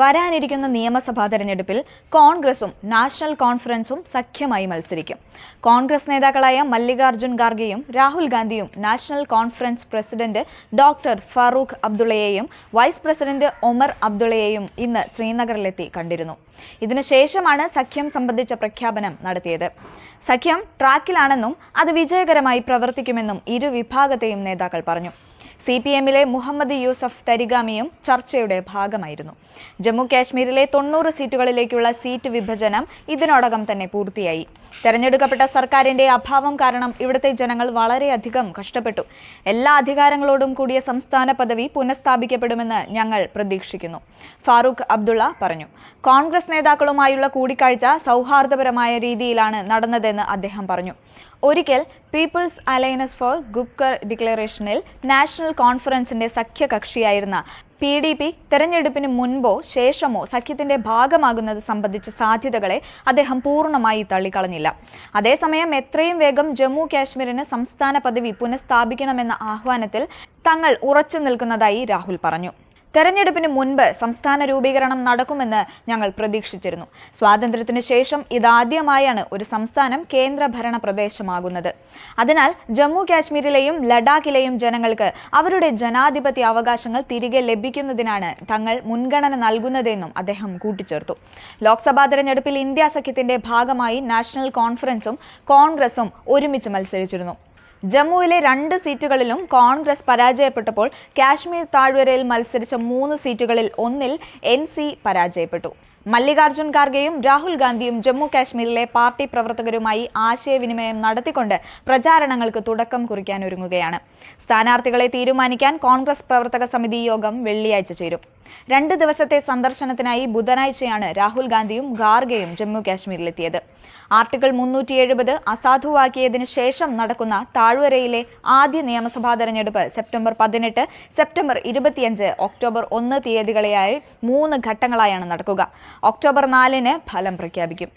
വരാനിരിക്കുന്ന നിയമസഭാ തെരഞ്ഞെടുപ്പിൽ കോൺഗ്രസും നാഷണൽ കോൺഫറൻസും സഖ്യമായി മത്സരിക്കും. കോൺഗ്രസ് നേതാക്കളായ മല്ലികാർജുൻ ഖാർഗെയും രാഹുൽ ഗാന്ധിയും national conference president doctor Farooq അബ്ദുള്ളയെയും vice president Omar അബ്ദുള്ളയെയും ഇന്ന് ശ്രീനഗറിലെത്തി കണ്ടിരുന്നു. ഇതിനുശേഷമാണ് സഖ്യം സംബന്ധിച്ച പ്രഖ്യാപനം നടത്തിയത്. സഖ്യം ട്രാക്കിലാണെന്നും അത് വിജയകരമായി പ്രവർത്തിക്കുമെന്നും ഇരു വിഭാഗത്തെയും നേതാക്കൾ പറഞ്ഞു. സി പി എമ്മിലെ മുഹമ്മദ് യൂസഫ് തരിഗാമിയും ചർച്ചയുടെ ഭാഗമായിരുന്നു. ജമ്മു കാശ്മീരിലെ തൊണ്ണൂറ് സീറ്റുകളിലേക്കുള്ള സീറ്റ് വിഭജനം ഇതിനോടകം തന്നെ പൂർത്തിയായി. തെരഞ്ഞെടുക്കപ്പെട്ട സർക്കാരിന്റെ അഭാവം കാരണം ഇവിടുത്തെ ജനങ്ങൾ വളരെയധികം കഷ്ടപ്പെട്ടു. എല്ലാ അധികാരങ്ങളോടും കൂടിയ സംസ്ഥാന പദവി പുനഃസ്ഥാപിക്കപ്പെടുമെന്ന് ഞങ്ങൾ പ്രതീക്ഷിക്കുന്നു. ഫാറൂഖ് അബ്ദുള്ള പറഞ്ഞു. കോൺഗ്രസ് നേതാക്കളുമായുള്ള കൂടിക്കാഴ്ച സൗഹാർദ്ദപരമായ രീതിയിലാണ് നടന്നതെന്ന് അദ്ദേഹം പറഞ്ഞു. ഒരിക്കൽ പീപ്പിൾസ് അലയൻസ് ഫോർ ഗുപ്കർ ഡിക്ലറേഷനിൽ നാഷണൽ കോൺഫറൻസിന്റെ സഖ്യകക്ഷിയായിരുന്ന പി ഡി പി തെരഞ്ഞെടുപ്പിന് മുൻപോ ശേഷമോ സഖ്യത്തിന്റെ ഭാഗമാകുന്നത് സംബന്ധിച്ച സാധ്യതകളെ അദ്ദേഹം പൂർണമായി തള്ളിക്കളഞ്ഞില്ല. അതേസമയം എത്രയും വേഗം ജമ്മു കാശ്മീരിന് സംസ്ഥാന പദവി പുനഃസ്ഥാപിക്കണമെന്ന ആഹ്വാനത്തിൽ തങ്ങൾ ഉറച്ചു നിൽക്കുന്നതായി രാഹുൽ പറഞ്ഞു. തെരഞ്ഞെടുപ്പിന് മുൻപ് സംസ്ഥാന രൂപീകരണം നടക്കുമെന്ന് ഞങ്ങൾ പ്രതീക്ഷിച്ചിരുന്നു. സ്വാതന്ത്ര്യത്തിന് ശേഷം ഇതാദ്യമായാണ് ഒരു സംസ്ഥാനം കേന്ദ്രഭരണ പ്രദേശമാകുന്നത്. അതിനാൽ ജമ്മു കാശ്മീരിലെയും ലഡാക്കിലെയും ജനങ്ങൾക്ക് അവരുടെ ജനാധിപത്യ അവകാശങ്ങൾ തിരികെ ലഭിക്കുന്നതിനാണ് തങ്ങൾ മുൻഗണന നൽകുന്നതെന്നും അദ്ദേഹം കൂട്ടിച്ചേർത്തു. ലോക്സഭാ തെരഞ്ഞെടുപ്പിൽ ഇന്ത്യ സഖ്യത്തിന്റെ ഭാഗമായി നാഷണൽ കോൺഫറൻസും കോൺഗ്രസും ഒരുമിച്ച് മത്സരിച്ചിരുന്നു. ജമ്മുവിലെ രണ്ട് സീറ്റുകളിലും കോൺഗ്രസ് പരാജയപ്പെട്ടപ്പോൾ കാശ്മീർ താഴ്വരയിൽ മത്സരിച്ച മൂന്ന് സീറ്റുകളിൽ ഒന്നിൽ എൻ സി പരാജയപ്പെട്ടു. മല്ലികാർജുൻ ഖാർഗെയും രാഹുൽ ഗാന്ധിയും ജമ്മു കാശ്മീരിലെ പാർട്ടി പ്രവർത്തകരുമായി ആശയവിനിമയം നടത്തിക്കൊണ്ട് പ്രചാരണങ്ങൾക്ക് തുടക്കം കുറിക്കാൻ ഒരുങ്ങുകയാണ്. സ്ഥാനാർത്ഥികളെ തീരുമാനിക്കാൻ കോൺഗ്രസ് പ്രവർത്തക സമിതി യോഗം വെള്ളിയാഴ്ച ചേരും. രണ്ട് ദിവസത്തെ സന്ദർശനത്തിനായി ബുധനാഴ്ചയാണ് രാഹുൽ ഗാന്ധിയും ഗാർഗയും ജമ്മു കാശ്മീരിലെത്തിയത് ആർട്ടിക്കിൾ മുന്നൂറ്റി എഴുപത് അസാധുവാക്കിയതിന് ശേഷം നടക്കുന്ന താഴ്വരയിലെ ആദ്യ നിയമസഭാ തെരഞ്ഞെടുപ്പ് സെപ്റ്റംബർ പതിനെട്ട് സെപ്റ്റംബർ ഇരുപത്തിയഞ്ച് ഒക്ടോബർ ഒന്ന് തീയതികളെയായി മൂന്ന് ഘട്ടങ്ങളായാണ് നടക്കുക. ഒക്ടോബർ നാലിന് ഫലം പ്രഖ്യാപിക്കും.